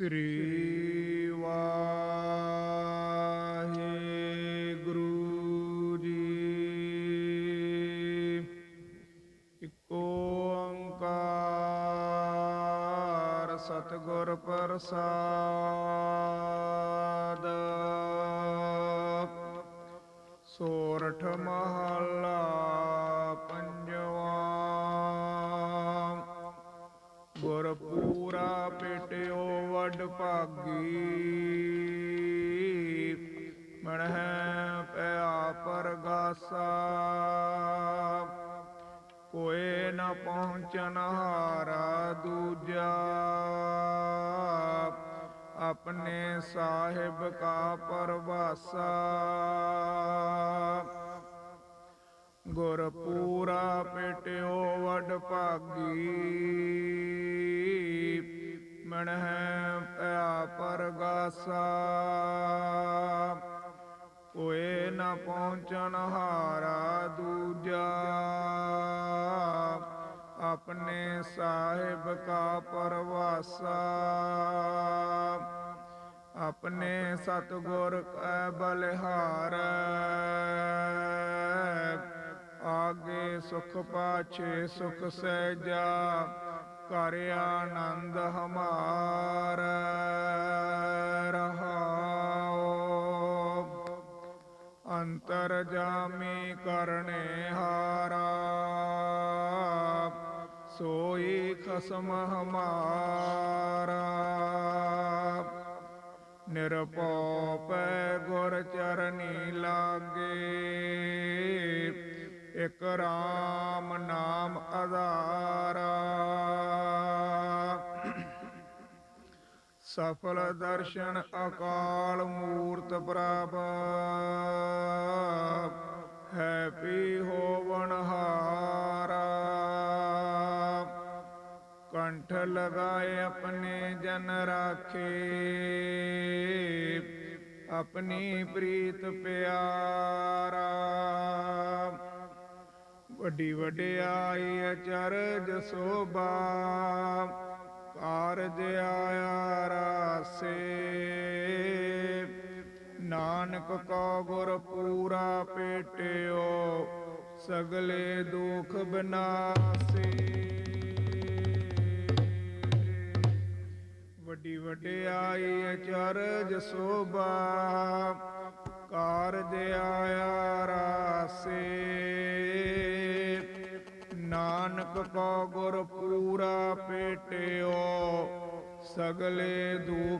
ਸ੍ਰੀ ਵਾਹਿਗੁਰੂ ਜੀ। ਇਕ ਓੰਕਾਰ ਸਤਿਗੁਰ ਪ੍ਰਸਾਦ। ਸੋਰਠ ਮਹਲਾ ਪੰਜਵਾ ਗੁਰ ਪੂਰਾ ਪੇਟਿਓ ਵੱਡ ਭਾਗੀ। ਮਣਹਿ ਪਿਆ ਪਰਗਾਸਾ। ਕੋਏ ਨ ਪਹੁੰਚਨ ਹਾਰਾ ਦੂਜਾ। ਆਪਣੇ ਸਾਹਿਬ ਕਾ ਪਰਵਾਸਾ। ਗੁਰ ਪੂਰਾ ਪੇਟਿਓ ਵਡ ਭਾਗੀ। ਮਣਹਿ ਪਿਆ ਪਰਗਾਸਾ ਕੋਏ ਨਾ ਪਹੁੰਚਣ ਹਾਰਾ ਦੂਜਾ। ਆਪਣੇ ਸਾਹਿਬ ਕਾ ਪਰਵਾਸਾ। ਆਪਣੇ ਸਤਗੁਰ ਕੈ ਬਲਿਹਾਰੈ। ਆਗੇ ਸੁਖ ਪਾਛੇ ਸੁਖ ਸਹਿਜਾ। ਕਰ ਆਨੰਦ ਹਮਾਰ ਰਹਾਓ ਅੰਤਰ ਜਾਮੀ ਕਰਨੇ ਹਾਰਾ, ਸੋਈ ਖਸਮ ਹਮਾਰਾ। ਨਿਰਭਉ ਪੈ ਗੁਰ ਚਰਨੀ ਲਾਗੇ, ਇਕ ਰਾਮ ਨਾਮ ਆਧਾਰਾ ਸਫਲ ਦਰਸ਼ਨ ਅਕਾਲ ਮੂਰਤ ਪ੍ਰਭ, ਹੈ ਪੀ ਹੋਵਨ ਹਾਰਾ। ਕੰਠ ਲਗਾਏ ਆਪਣੇ ਜਨ ਰਾਖੇ, ਆਪਣੀ ਪ੍ਰੀਤ ਪਿਆਰਾ। ਵੱਡੀ ਵਡਿਆਈ ਅਚਰਜ ਸੋਭਾ ਕਾਰਜ ਆਇਆ ਰਾਸੇ। ਨਾਨਕ ਕੋ ਗੁਰ ਪੂਰਾ ਪੇਟਿਓ, ਸਗਲੇ ਦੁਖ ਬਨਾਸੇ। ਵੱਡੀ ਵਡਿਆਈ ਅਚਰਜ ਸੋਭਾ ਕਾਰਜ ਆਇਆ ਰਾਸੇ। ਨਾਨਕ ਕੋ ਗੁਰ ਪੂਰਾ ਪੇਟਿਓ ਸਗਲੇ ਦੁਖ